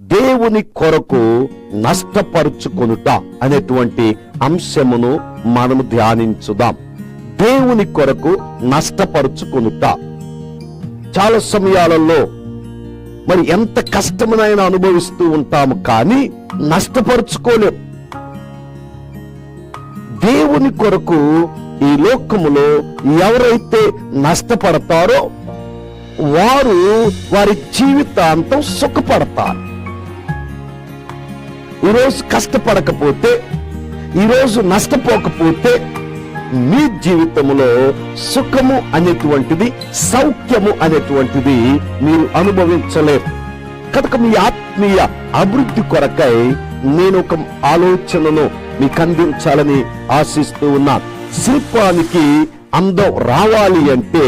దేవుని కొరకు నష్టపరుచుకొనుట అనేటువంటి అంశమును మనము ధ్యానించుదాం. దేవుని కొరకు నష్టపరుచుకొనుట. చాలా సమయాలలో మరి ఎంత కష్టమునైనా అనుభవిస్తూ ఉంటాము కానీ నష్టపరుచుకోలేం. దేవుని కొరకు ఈ లోకములో ఎవరైతే నష్టపడతారో వారు వారి జీవితాంతం సుఖపడతారు. ఈరోజు కష్టపడకపోతే ఈరోజు నష్టపోకపోతే మీ జీవితంలో సుఖము అనేటువంటిది సౌఖ్యము అనేటువంటిది మీరు అనుభవించలేరు. కనుక మీ ఆత్మీయ అభివృద్ధి కొరకై నేను ఒక ఆలోచనను మీకు అందించాలని ఆశిస్తూ ఉన్నాను శిల్పానికి అందం రావాలి అంటే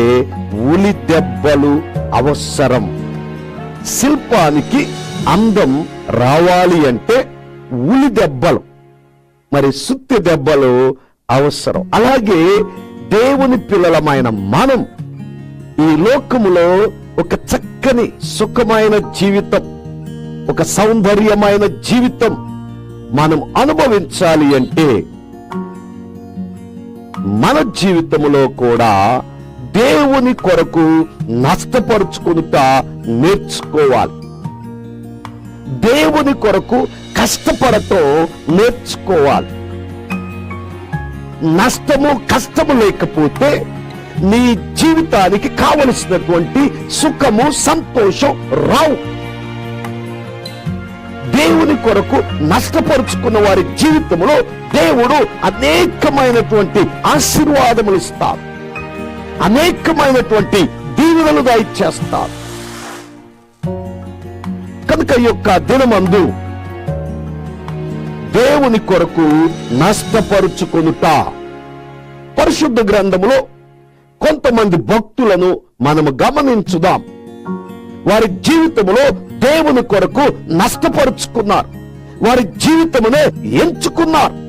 ఉలి దెబ్బలు అవసరం. శిల్పానికి అందం రావాలి అంటే ఉలి దెబ్బలు. మరి సుత్తి దెబ్బలు అవసరం. అలాగే దేవుని పిల్లలమైన మనం ఈ లోకములో ఒక చక్కని సుఖమైన జీవితం ఒక సౌందర్యమైన జీవితం మనం అనుభవించాలి అంటే మన జీవితంలో కూడా దేవుని కొరకు నష్టపరుచుకుంటా నేర్చుకోవాలి. దేవుని కొరకు కష్టపడటం నేర్చుకోవాలి. నష్టము కష్టము లేకపోతే నీ జీవితానికి కావలసినటువంటి సుఖము సంతోషం రావు. దేవుని కొరకు నష్టపరుచుకున్న వారి జీవితంలో దేవుడు అనేకమైనటువంటి ఆశీర్వాదములు ఇస్తారు అనేకమైనటువంటి దీవెనలు దయచేస్తారు కనుక యొక్క దినమందు దేవుని కొరకు నష్టపరుచుకొనుట. పరిశుద్ధ గ్రంథములో కొంతమంది భక్తులను మనము గమనించుదాం. వారి జీవితములో దేవుని కొరకు నష్టపరుచుకున్నారు. వారి జీవితమునే ఎంచుకున్నారు.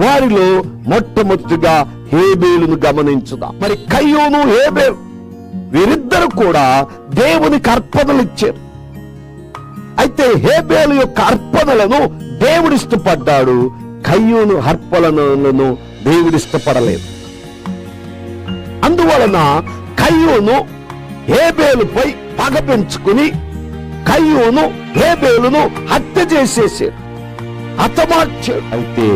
వారిలో మొట్టమొదటిగా హేబేలును గమనించుదాం. మరి కయ్యోను హేబేలు వీరిద్దరు కూడా దేవునికి అర్పణలు ఇచ్చారు. అయితే హేబేలు యొక్క అర్పణలను దేవుడిష్టపడ్డాడు కయ్యూను అర్పణలను దేవుడిష్టపడలేదు. అందువలన కయ్యూను హేబేలుపై పగ పెంచుకుని కయ్యూను హేబేలును హత్య చేసేసాడు. హతమార్చాడు. అయితే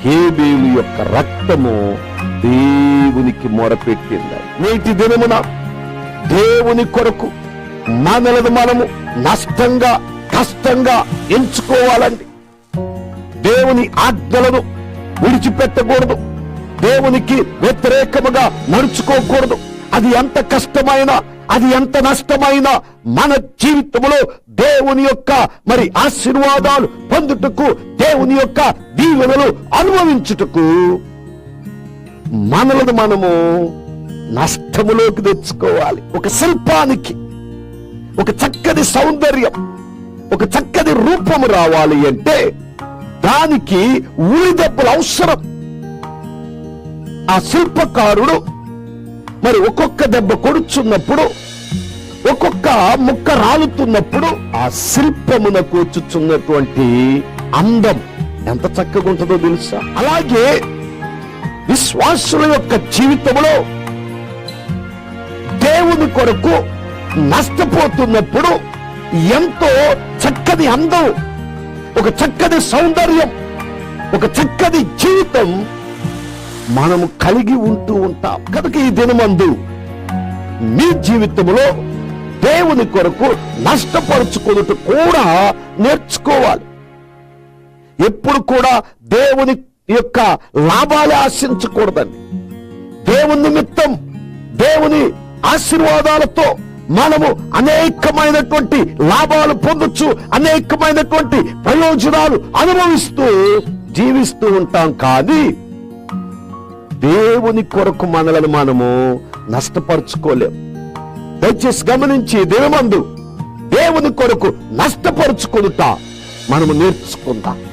హేబేలు యొక్క రక్తము దేవునికి మొరపెట్టింది. నేటి దినమున దేవుని కొరకు మనలను మనము నష్టంగా కష్టంగా ఎంచుకోవాలండి. దేవుని ఆజ్ఞలను విడిచిపెట్టకూడదు. దేవునికి వ్యతిరేకముగా నడుచుకోకూడదు. అది ఎంత కష్టమైన అది ఎంత నష్టమైన మన జీవితంలో దేవుని యొక్క మరి ఆశీర్వాదాలు పొందుటకు దేవుని యొక్క దీవెనలు అనుభవించుటకు మనలను మనము నష్టములోకి తెచ్చుకోవాలి. ఒక శిల్పానికి ఒక చక్కని సౌందర్యం రూపము రావాలి అంటే దానికి ఊరి దెబ్బలు అవసరం. ఆ శిల్పకారుడు మరి ఒక్కొక్క దెబ్బ కొడుచున్నప్పుడు ఒక్కొక్క ముక్క రాలుతున్నప్పుడు ఆ శిల్పమున కూర్చుచున్నటువంటి అందం ఎంత చక్కగా ఉంటుందో తెలుసా? అలాగే విశ్వాసుల యొక్క జీవితంలో దేవుని కొరకు నష్టపోతున్నప్పుడు ఎంతో చక్కని అందం ఒక చక్కని సౌందర్యం ఒక చక్కని జీవితం మనము కలిగి ఉంటూ ఉంటాం. కనుక ఈ దినమందు మీ జీవితంలో దేవుని కొరకు నష్టపరుచుకున్నట్టు కూడా నేర్చుకోవాలి. ఎప్పుడు కూడా దేవుని యొక్క లాభాలు ఆశించకూడదండి. దేవుని నిమిత్తం దేవుని ఆశీర్వాదాలతో మనము అనేకమైనటువంటి లాభాలు పొందొచ్చు అనేకమైనటువంటి ప్రయోజనాలు అనుభవిస్తూ జీవిస్తూ ఉంటాం కానీ దేవుని కొరకు మనలను మనము నష్టపరుచుకోలేం. దయచేసి గమనించి దేవమందు దేవుని కొరకు నష్టపరుచుకుంటా మనము నేర్చుకుందాం.